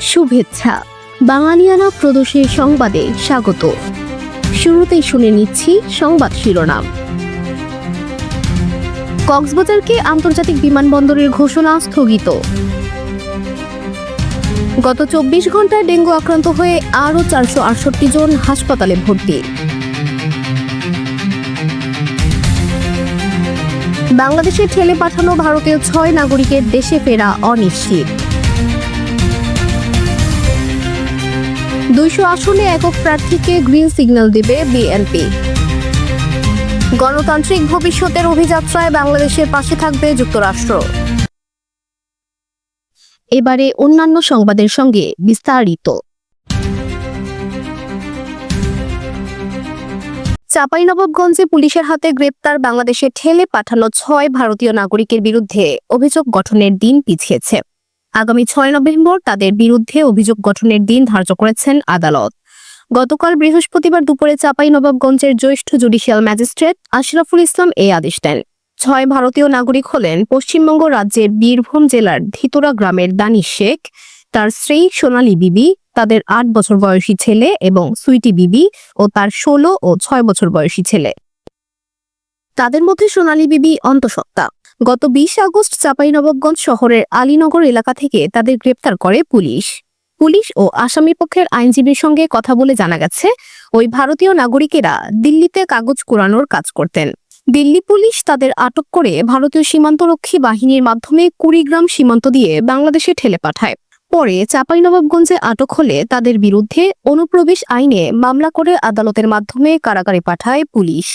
শুভেচ্ছা। বাঙালিয়ানা প্রদোষের সংবাদে স্বাগত। শুরুতেই শুনে নিচ্ছি সংবাদ শিরোনাম। কক্সবাজারকে আন্তর্জাতিক বিমানবন্দরের ঘোষণা স্থগিত। গত চব্বিশ ঘন্টায় ডেঙ্গু আক্রান্ত হয়ে আরও চারশো আটষট্টি জন হাসপাতালে ভর্তি। বাংলাদেশে ঠেলে পাঠানো ভারতীয় ছয় নাগরিকের দেশে ফেরা অনিশ্চিত। দুইশো আসনে একক প্রার্থীকে গ্রিন সিগন্যাল দেবে বিএনপি। গণতান্ত্রিক ভবিষ্যতের অভিযাত্রায় বাংলাদেশের পাশে থাকবে যুক্তরাষ্ট্র। এবারে অন্যান্য সংবাদের সঙ্গে বিস্তারিত। চাঁপাইনবাবগঞ্জে পুলিশের হাতে গ্রেপ্তার বাংলাদেশে ঠেলে পাঠানো ছয় ভারতীয় নাগরিকের বিরুদ্ধে অভিযোগ গঠনের দিন পিছিয়েছে। আগামী ছয় নভেম্বর তাদের বিরুদ্ধে অভিযোগ গঠনের দিন ধার্য করেছেন আদালত। গতকাল বৃহস্পতিবার দুপুরে চাঁপাইনবাবগঞ্জের জ্যেষ্ঠ জুডিশিয়াল ম্যাজিস্ট্রেট আশরাফুল ইসলাম এই আদেশ দেন। ছয় ভারতীয় নাগরিক হলেন পশ্চিমবঙ্গ রাজ্যের বীরভূম জেলার ধিতোরা গ্রামের দানিশ শেখ, তার স্ত্রী সোনালী বিবি, তাদের আট বছর বয়সী ছেলে এবং সুইটি বিবি ও তার ষোলো ও ছয় বছর বয়সী ছেলে। তাদের মধ্যে সোনালী বিবি অন্তঃসত্ত্বা। গত বিশ আগস্ট চাঁপাইনবাবগঞ্জ শহরের আলীনগর এলাকা থেকে তাদের গ্রেপ্তার করে পুলিশ। পুলিশ ও আসামি পক্ষের আইনজীবীর সঙ্গে কথা বলে জানা গেছে, ওই ভারতীয় নাগরিকেরা দিল্লিতে কাগজ কুড়ানোর কাজ করতেন। দিল্লি পুলিশ তাদের আটক করে ভারতীয় সীমান্তরক্ষী বাহিনীর মাধ্যমে কুড়িগ্রাম সীমান্ত দিয়ে বাংলাদেশে ঠেলে পাঠায়। পরে চাঁপাইনবাবগঞ্জে আটক হলে তাদের বিরুদ্ধে অনুপ্রবেশ আইনে মামলা করে আদালতের মাধ্যমে কারাগারে পাঠায় পুলিশ।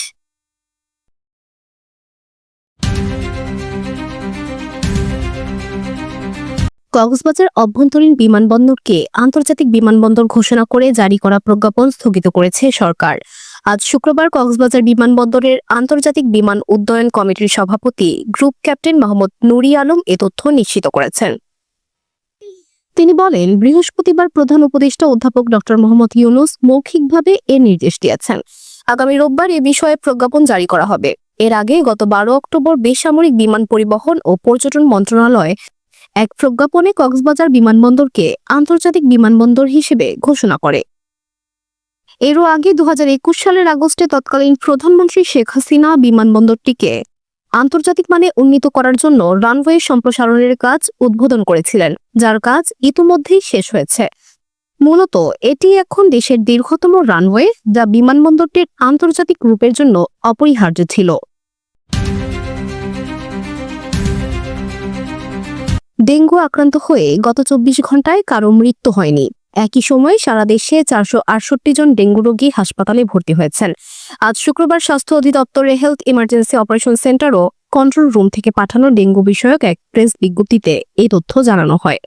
কক্সবাজার অভ্যন্তরীণ বিমানবন্দরকে আন্তর্জাতিক বিমানবন্দর ঘোষণা করে জারি করা প্রজ্ঞাপন স্থগিত করেছে সরকার। আজ শুক্রবার কক্সবাজার বিমানবন্দরের আন্তর্জাতিক বিমান উড্ডয়ন কমিটির সভাপতি গ্রুপ ক্যাপ্টেন মোহাম্মদ নুরি আলম এ তথ্য নিশ্চিত করেছেন। তিনি বলেন, বৃহস্পতিবার প্রধান উপদেষ্টা অধ্যাপক ডক্টর মোহাম্মদ ইউনুস মৌখিকভাবে এর নির্দেশ দিয়েছেন। আগামী রোববার এ বিষয়ে প্রজ্ঞাপন জারি করা হবে। এর আগে গত বারো অক্টোবর বেসামরিক বিমান পরিবহন ও পর্যটন মন্ত্রণালয় এক প্রজ্ঞাপনে কক্সবাজার বিমানবন্দরকে আন্তর্জাতিক বিমানবন্দর হিসেবে ঘোষণা করে। এরও আগে দু হাজার একুশ সালের আগস্টে তৎকালীন প্রধানমন্ত্রী শেখ হাসিনা বিমানবন্দরটিকে আন্তর্জাতিক মানে উন্নীত করার জন্য রানওয়ে সম্প্রসারণের কাজ উদ্বোধন করেছিলেন, যার কাজ ইতিমধ্যেই শেষ হয়েছে। মূলত এটি এখন দেশের দীর্ঘতম রানওয়ে যা বিমানবন্দরটির আন্তর্জাতিক রূপের জন্য অপরিহার্য ছিল। ডেঙ্গু আক্রান্ত হয়ে গত চব্বিশ ঘন্টায় কারও মৃত্যু হয়নি। একই সময় সারা দেশে চারশো আটষট্টি জন ডেঙ্গু রোগী হাসপাতালে ভর্তি হয়েছেন। আজ শুক্রবার স্বাস্থ্য অধিদপ্তরে হেলথ ইমার্জেন্সি অপারেশন সেন্টার ও কন্ট্রোল রুম থেকে পাঠানো ডেঙ্গু বিষয়ক এক প্রেস বিজ্ঞপ্তিতে এই তথ্য জানানো হয়।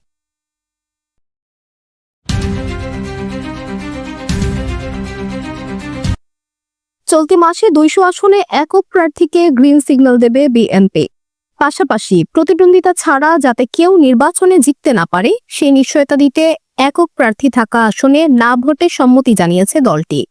চলতি মাসে দুইশো আসনে একক প্রার্থীকে গ্রিন সিগন্যাল দেবে বিএনপি। পাশাপাশি প্রতিদ্বন্দ্বিতা ছাড়া যাতে কেউ নির্বাচনে জিততে না পারে, সেই নিশ্চয়তা দিতে একক প্রার্থী থাকা আসনে না ভোটে সম্মতি জানিয়েছে দলটি।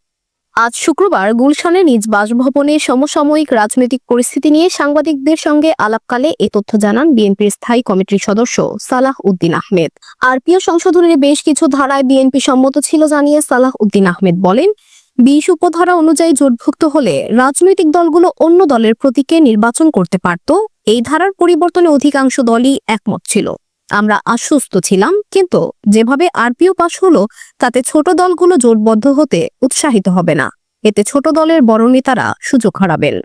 আজ শুক্রবার গুলশানে নিজ বাসভবনে সমসাময়িক রাজনৈতিক পরিস্থিতি নিয়ে সাংবাদিকদের সঙ্গে আলাপকালে এ তথ্য জানান বিএনপির স্থায়ী কমিটির সদস্য সালাহ উদ্দিন আহমেদ। আরপিও সংশোধনের বেশ কিছু ধারায় বিএনপি সম্মত ছিল জানিয়ে সালাহ উদ্দিন আহমেদ বলেন, বিশ উপধারা অনুযায়ী জোটভুক্ত হলে রাজনৈতিক দলগুলো অন্য দলের প্রতীকে নির্বাচন করতে পারত এই ধারার পরিবর্তনে অধিকাংশ দলই একমত ছিল। আমরা আশ্বস্ত ছিলাম, কিন্তু যেভাবে আরপিও পাশ হলো, তাতে ছোট দলগুলো জোটবদ্ধ হতে উৎসাহিত হবে না। এতে ছোট দলের বড় নেতারা সুযোগ হারাবেন।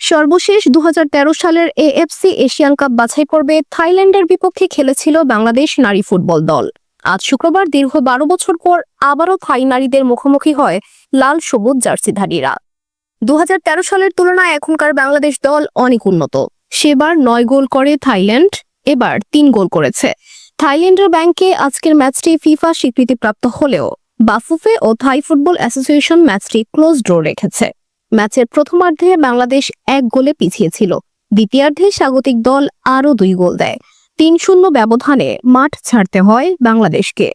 সর্বশেষ দু হাজার তেরো সালের এএফসি এশিয়ান কাপ বাছাই পর্বে থাইল্যান্ডের বিপক্ষে খেলেছিল বাংলাদেশ নারী ফুটবল দল। আজ শুক্রবার দীর্ঘ বারো বছর পর আবারও থাই নারীদের মুখোমুখি হয় লাল সবুজ জার্সিধারীরা। দুহাজার তেরো সালের তুলনায় এখনকার বাংলাদেশ দল অনেক উন্নত। সেবার নয় গোল করে থাইল্যান্ড, এবার তিন গোল করেছে। থাইল্যান্ডের ব্যাংকে আজকের ম্যাচটি ফিফা স্বীকৃতিপ্রাপ্ত হলেও বাফুফে ও থাই ফুটবল অ্যাসোসিয়েশন ম্যাচটি ক্লোজ ড্র রেখেছে। ম্যাচের প্রথমার্ধে বাংলাদেশ এক গোলে পিছিয়ে ছিল। দ্বিতীয়ার্ধে স্বাগতিক দল আরও দুই গোল দেয়। তিন শূন্য ব্যবধানে মাঠ ছাড়তে হয় বাংলাদেশকে।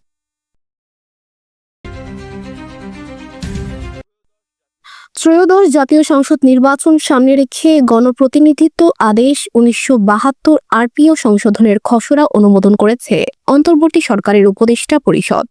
ত্রয়োদশ জাতীয় সংসদ নির্বাচন সামনে রেখে গণপ্রতিনিধিত্ব আদেশ উনিশশো বাহাত্তর আরপিও সংশোধনের খসড়া অনুমোদন করেছে অন্তর্বর্তী সরকারের উপদেষ্টা পরিষদ।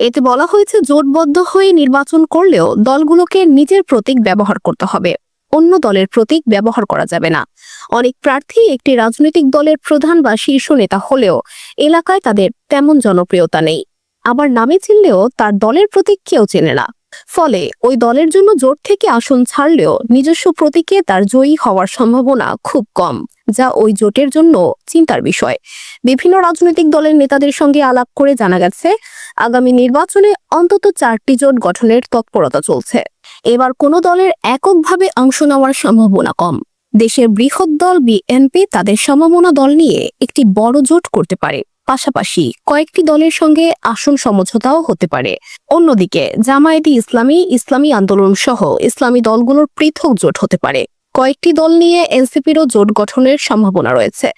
এতে বলা হয়েছে, জোটবদ্ধ হয়ে নির্বাচন করলেও দলগুলোকে নিজের প্রতীক ব্যবহার করতে হবে। অন্য দলের প্রতীক ব্যবহার করা যাবে না। অনেক প্রার্থী একটি রাজনৈতিক দলের প্রধান বা শীর্ষ নেতা হলেও এলাকায় তাদের তেমন জনপ্রিয়তা নেই। আবার নামে চিনলেও তার দলের প্রতীক কেউ চেনে না। ফলে ওই দলের জন্য জোট থেকে আসন ছাড়লেও নিজস্ব প্রতীকে তার জয়ী হওয়ার সম্ভাবনা খুব কম, যা ওই জোটের জন্য চিন্তার বিষয়। বিভিন্ন রাজনৈতিক দলের নেতাদের সঙ্গে আলাপ করে জানা গেছে, আগামী নির্বাচনে অন্তত চারটি জোট গঠনের তৎপরতা চলছে। এবার কোনো দলের এককভাবে অংশ নেওয়ার সম্ভাবনা কম। দেশের বৃহৎ দল বিএনপি তাদের সমমনা দল নিয়ে একটি বড় জোট করতে পারে। পাশাপাশি কয়েকটি দলের সঙ্গে আসন সমঝোতাও হতে পারে। অন্যদিকে জামায়াতি ইসলামী ইসলামী আন্দোলন সহ ইসলামী দলগুলোর পৃথক জোট হতে পারে। কয়েকটি দল নিয়ে এনসিপিরও জোট গঠনের সম্ভাবনা রয়েছে।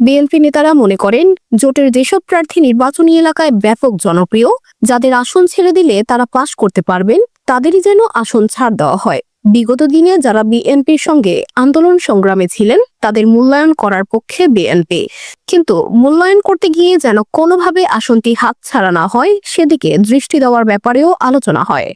বিএনপি নেতারা মনে করেন, জোটের যেসব প্রার্থী নির্বাচনী এলাকায় ব্যাপক জনপ্রিয়, যাদের আসন ছেড়ে দিলে তারা পাশ করতে পারবেন তাদেরই যেন আসন ছাড় দেওয়া হয়। বিগত দিনে যারা বিএনপির সঙ্গে আন্দোলন সংগ্রামে ছিলেন, তাদের মূল্যায়ন করার পক্ষে বিএনপি। কিন্তু মূল্যায়ন করতে গিয়ে যেন কোনোভাবে আসনটি হাত ছাড়া না হয়, সেদিকে দৃষ্টি দেওয়ার ব্যাপারেও আলোচনা হয়।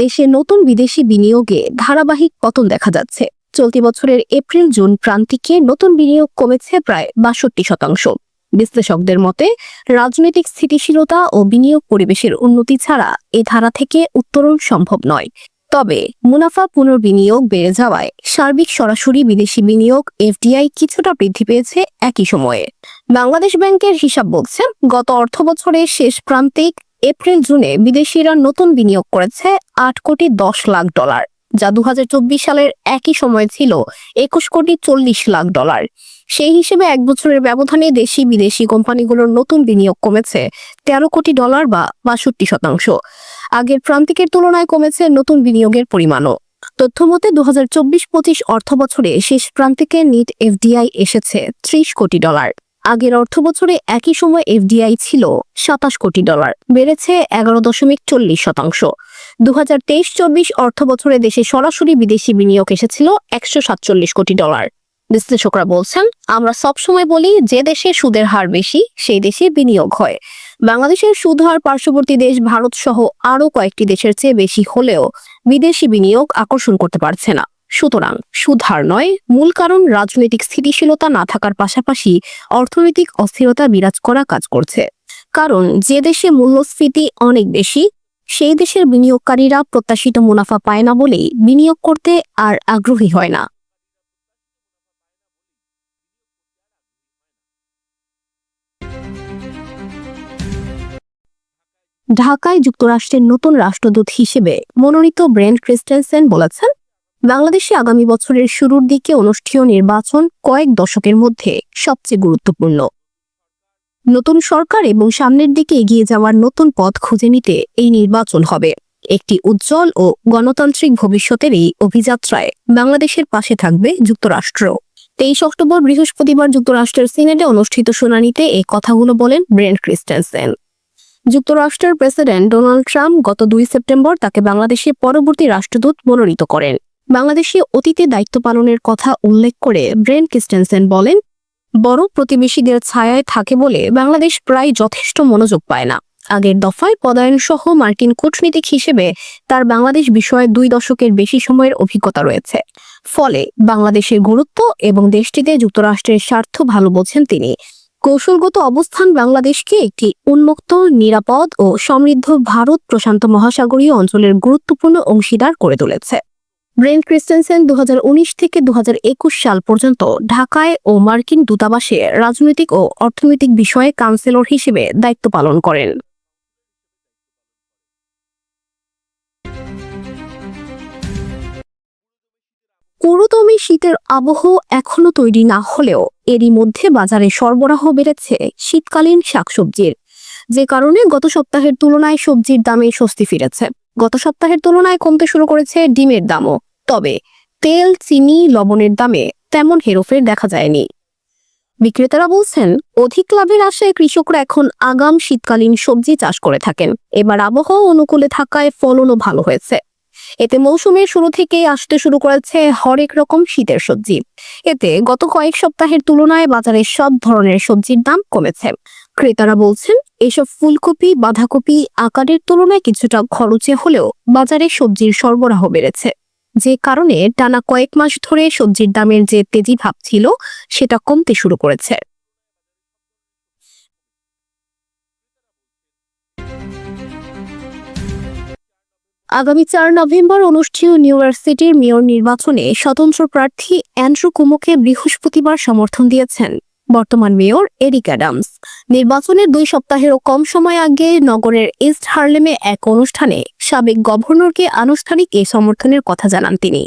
দেশে নতুন বিদেশি বিনিয়োগে ধারাবাহিক পতন দেখা যাচ্ছে। চলতি বছরের এপ্রিল জুন প্রান্তিকে নতুন বিনিয়োগ কমেছে প্রায় বাষট্টি শতাংশ। বিশ্লেষকদের মতে, রাজনৈতিক স্থিতিশীলতা ও বিনিয়োগ পরিবেশের উন্নতি ছাড়া এ ধারা থেকে উত্তরণ সম্ভব নয়। তবে, মুনাফা পুনর্বিনিয়োগ বেড়ে যাওয়ায় সার্বিক সরাসরি বিদেশি বিনিয়োগ এফডিআই কিছুটা বৃদ্ধি পেয়েছে একই সময়ে। বাংলাদেশ ব্যাংকের হিসাব বলছে, গত অর্থবছরের শেষ প্রান্তিক এপ্রিল জুনে বিদেশিরা নতুন বিনিয়োগ করেছে আট কোটি দশ লাখ ডলার। যা দু হাজার চব্বিশ সালের একই সময় ছিল একুশ কোটি চল্লিশ লাখ ডলার। সেই হিসেবে এক বছরের ব্যবধানে দেশি বিদেশি কোম্পানিগুলোর নতুন বিনিয়োগ কমেছে তেরো কোটি ডলার বা বাষট্টি শতাংশ। আগের প্রান্তিকের তুলনায় কমেছে নতুন বিনিয়োগের পরিমাণও। তথ্যমতে দু হাজার চব্বিশ পঁচিশ অর্থ বছরে শেষ প্রান্তিকে নিট এফডিআই এসেছে ত্রিশ কোটি ডলার। আগের অর্থ বছরে একই সময় এফডিআই ছিল সাতাশ কোটি ডলার, বেড়েছে এগারো দশমিক চল্লিশ শতাংশ। দু হাজার তেইশ চব্বিশ অর্থ বছরে দেশে সরাসরি বিদেশি বিনিয়োগ এসেছিল একশো সাতচল্লিশ কোটি ডলার। বিশ্লেষকরা বলছেন, আমরা সবসময় বলি যে দেশে সুদের হার বেশি, সেই দেশে বিনিয়োগ হয়। বাংলাদেশের সুদ হার পার্শ্ববর্তী দেশ ভারত সহ আরও কয়েকটি দেশের চেয়ে বেশি হলেও বিদেশি বিনিয়োগ আকর্ষণ করতে পারছে না। সুতরাং সুধার নয়, মূল কারণ রাজনৈতিক স্থিতিশীলতা না থাকার পাশাপাশি অর্থনৈতিক অস্থিরতা বিরাজ করা কাজ করছে। কারণ যে দেশে মূল্যস্ফীতি অনেক বেশি সেই দেশের বিনিয়োগকারীরা প্রত্যাশিত মুনাফা পায় না বলেই বিনিয়োগ করতে আর আগ্রহী হয় না। ঢাকায় যুক্তরাষ্ট্রের নতুন রাষ্ট্রদূত হিসেবে মনোনীত ব্রেন্ট ক্রিস্টেনসেন বলেছেন, বাংলাদেশে আগামী বছরের শুরুর দিকে অনুষ্ঠেয় নির্বাচন কয়েক দশকের মধ্যে সবচেয়ে গুরুত্বপূর্ণ। নতুন সরকার এবং সামনের দিকে এগিয়ে যাওয়ার নতুন পথ খুঁজে নিতে এই নির্বাচন হবে। একটি উজ্জ্বল ও গণতান্ত্রিক ভবিষ্যতের এই অভিযাত্রায় বাংলাদেশের পাশে থাকবে যুক্তরাষ্ট্র। তেইশ অক্টোবর বৃহস্পতিবার যুক্তরাষ্ট্রের সিনেটে অনুষ্ঠিত শুনানিতে এই কথাগুলো বলেন ব্রেন্ট ক্রিস্টেনসেন। যুক্তরাষ্ট্রের প্রেসিডেন্ট ডোনাল্ড ট্রাম্প গত দুই সেপ্টেম্বর তাকে বাংলাদেশের পরবর্তী রাষ্ট্রদূত মনোনীত করেন। বাংলাদেশে অতীতে দায়িত্ব পালনের কথা উল্লেখ করে ব্রেন ক্রিস্টেনসেন বলেন বড় প্রতিবেশীদের ছায়ায় থাকে বলে বাংলাদেশ প্রায় যথেষ্ট মনোযোগ পায় না। আগের দফায় পদায়ন সহ মার্কিন কূটনীতিক হিসেবে তার বাংলাদেশ বিষয়ে দুই দশকের বেশি সময়ের অভিজ্ঞতা রয়েছে। ফলে বাংলাদেশের গুরুত্ব এবং দেশটিতে যুক্তরাষ্ট্রের স্বার্থ ভালো বোঝেন তিনি। কৌশলগত অবস্থান বাংলাদেশকে একটি উন্মুক্ত, নিরাপদ ও সমৃদ্ধ ভারত প্রশান্ত মহাসাগরীয় অঞ্চলের গুরুত্বপূর্ণ অংশীদার করে তুলেছে। ব্রেন ক্রিস্টেনসেন দু হাজার উনিশ থেকে দু হাজার একুশ সাল পর্যন্ত ঢাকায় ও মার্কিন দূতাবাসে রাজনৈতিক ও অর্থনৈতিক বিষয়ে কাউন্সিলর হিসেবে দায়িত্ব পালন করেন। পুরোদমে শীতের আবহ এখনও তৈরি না হলেও এরই মধ্যে বাজারে সরবরাহ বেড়েছে শীতকালীন শাকসবজির। যে কারণে গত সপ্তাহের তুলনায় সবজির দামে স্বস্তি ফিরেছে। গত সপ্তাহের তুলনায় কমতে শুরু করেছে ডিমের দামও। তবে তেল, চিনি, লবণের দামে তেমন হেরফের দেখা যায়নি। বিক্রেতারা বলছেন, অধিক লাভের আশায় কৃষকরা এখন আগাম শীতকালীন সবজি চাষ করে থাকেন। এবার আবহাওয়া অনুকূলে থাকায় ফলনও ভালো হয়েছে। এতে মৌসুমের শুরু থেকেই আসতে শুরু করেছে হরেক রকম শীতের সবজি। এতে গত কয়েক সপ্তাহের তুলনায় বাজারে সব ধরনের সবজির দাম কমেছে। ক্রেতারা বলছেন, এসব ফুলকপি, বাঁধাকপি আকারের তুলনায় কিছুটা খরচে হলেও বাজারে সবজির সরবরাহ বেড়েছে। যে কারণে টানা কয়েক মাস ধরে সবজির দামের যে তেজি ভাব ছিল, সেটা কমতে শুরু করেছে। আগামী চার নভেম্বর অনুষ্ঠেয় নিউ ইয়র্ক সিটির মেয়র নির্বাচনে স্বতন্ত্র প্রার্থী অ্যান্ড্রু কুমোকে বৃহস্পতিবার সমর্থন দিয়েছেন বর্তমান মেয়র এরিক অ্যাডামস। নির্বাচনের দুই সপ্তাহেরও কম সময় আগে নগরের ইস্ট হার্লেমে এক অনুষ্ঠানে সাবেক গভর্নরকে আনুষ্ঠানিক এই সমর্থনের কথা জানান তিনি।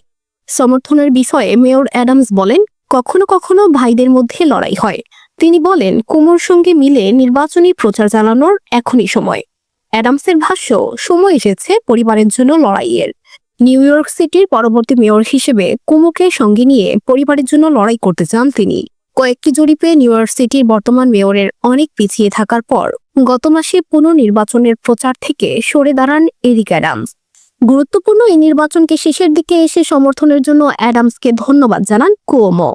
সমর্থনের বিষয়ে মেয়র অ্যাডামস বলেন, কখনো কখনো ভাইদের মধ্যে লড়াই হয়। তিনি বলেন, কুমোর সঙ্গে মিলে নির্বাচনী প্রচার চালানোর এখনই সময়। অ্যাডামসের ভাষ্য, সময় এসেছে পরিবারের জন্য লড়াইয়ের। নিউ ইয়র্ক সিটির পরবর্তী মেয়র হিসেবে কুমুকে সঙ্গে নিয়ে পরিবারের জন্য লড়াই করতে চান তিনি। কয়েকটি জরিপে নিউ ইয়র্ক সিটির বর্তমান মেয়রের অনেক পিছিয়ে থাকার পর গত মাসে পুনর্নির্বাচনের প্রচার থেকে সরে দাঁড়ান এরিক অ্যাডামস। গুরুত্বপূর্ণ এই নির্বাচনকে শেষের দিকে এসে সমর্থনের জন্য অ্যাডামসকে ধন্যবাদ জানান কুয়োমো।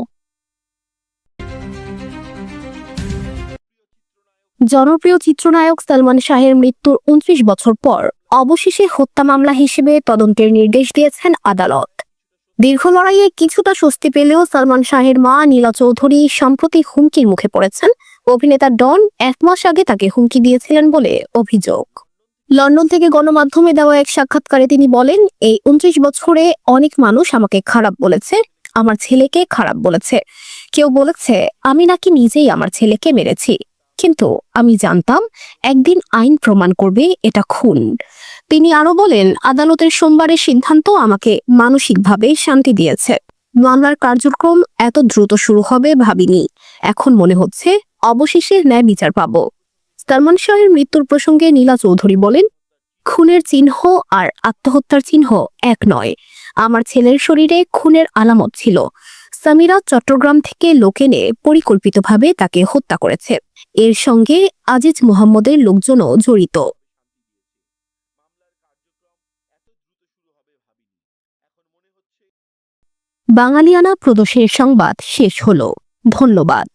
জনপ্রিয় চিত্রনায়ক সালমান শাহের মৃত্যুর উনত্রিশ বছর পর অবশেষে হত্যা মামলা হিসেবে তদন্তের নির্দেশ দিয়েছেন আদালত। দীর্ঘ লড়াইয়ে কিছুটা স্বস্তি পেলেও সালমান শাহের মা নীলা চৌধুরী সম্প্রতি হুমকির মুখে পড়েছেন অভিনেতা ডন এক মাস আগে তাকে হুমকি দিয়েছিলেন বলে অভিযোগ। লন্ডন থেকে গণমাধ্যমে দেওয়া এক সাক্ষাৎকারে তিনি বলেন, এই উনত্রিশ বছরে অনেক মানুষ আমাকে খারাপ বলেছে, আমার ছেলেকে খারাপ বলেছে। কেউ বলেছে, আমি নাকি নিজেই আমার ছেলেকে মেরেছি, কিন্তু আমি জানতাম একদিন আইন প্রমাণ করবে এটা খুন। তিনি আরও বলেন, আদালতের সোমবারের সিদ্ধান্ত আমাকে মানসিকভাবে শান্তি দিয়েছে। মামলার কার্যক্রম এত দ্রুত শুরু হবে ভাবিনি। এখন মনে হচ্ছে অবশেষে ন্যায় বিচার পাব। সালমান শাহের মৃত্যুর প্রসঙ্গে নীলা চৌধুরী বলেন, খুনের চিহ্ন আর আত্মহত্যার চিহ্ন এক নয়। আমার ছেলের শরীরে খুনের আলামত ছিল। সামিরা চট্টগ্রাম থেকে লোক এনে পরিকল্পিতভাবে তাকে হত্যা করেছে। এর সঙ্গে আজিজ মোহাম্মদের লোকজনও জড়িত। বাঙালিয়ানা প্রদোষের সংবাদ শেষ হল। ধন্যবাদ।